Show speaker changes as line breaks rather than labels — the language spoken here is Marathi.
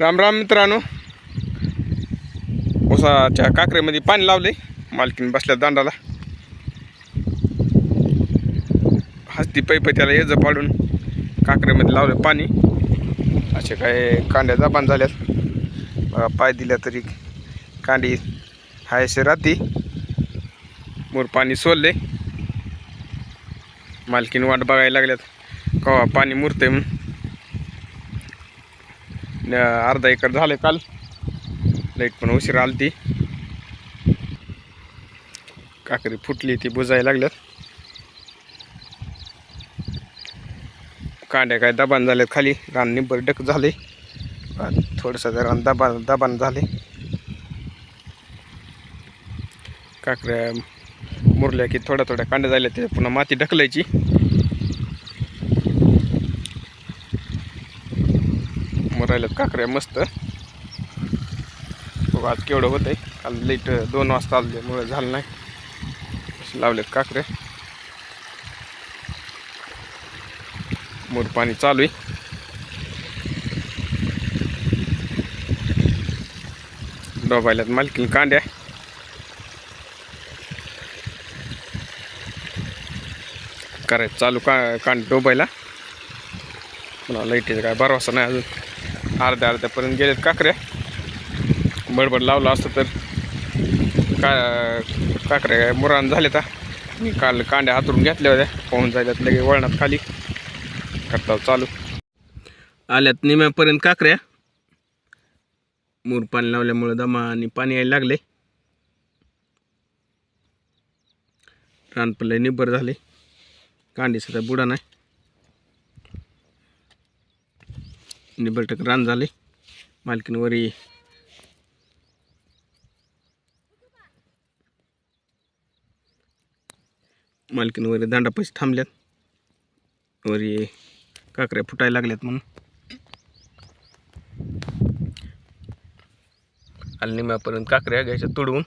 राम राम मित्रांनो. उसाच्या काकरेमध्ये पाणी लावले मालकीन बसल्या दांडाला. हस्ती पैप त्याला येज पाडून काकरेमध्ये लावले पाणी. असे काय कांड्या जबान झाल्यात. पाय दिल्या तरी कांडी हायसे राहती. मोर पाणी सोडले मालकीन वाट बघायला लागल्यात कवा पाणी मुरते म्हणून. अर्धा एकर झाले काल. लाइट पण उशीर आलती. काकरी फुटली ती बुजायला लागल्यात. कांड्या काय दबान झाल्यात खाली. रान निंबर डक झाले थोडंसं जरा दबान दबान झाले काकऱ्या मुरल्या की थोड्या थोड्या कांड्या झाल्या ते पुन्हा माती ढकलायची. मुरायल्यात काकऱ्या मस्त. बघा आज केवढं होतंय. काल लेट दोन वाजता आल्यामुळे झालं नाही. असे लावलेत काकऱ्या. मोर पाणी चालू आहे. डोबायल्यात मालकीन कांड्या. करायचं चालू का कांड डोबायला. मला लाईटीचा काय भरवासा नाही अजून. अर्ध्या अर्ध्यापर्यंत गेलेत काकऱ्या. बडबड लावलं असतं तर का काकऱ्या मुरान झाले तर मी काल कांड्या हातरून घेतल्या होत्या. पाहून झाल्यात लगे वळणात खाली. करता चालू. आल्यात निम्यापर्यंत काकऱ्या. मूर पाणी लावल्यामुळं दमा आणि पाणी यायला लागले. रानपल्ले निब्बर झाले. कांडी सध्या बुडा नाही निबरटक रान झाले. मालकीन वरी मालकीन वरी दांडापाशी थांबल्यात. वरी काकऱ्या फुटायला लागल्यात म्हणून. आणि निम्यापर्यंत काकऱ्या घ्यायच्या तोडवून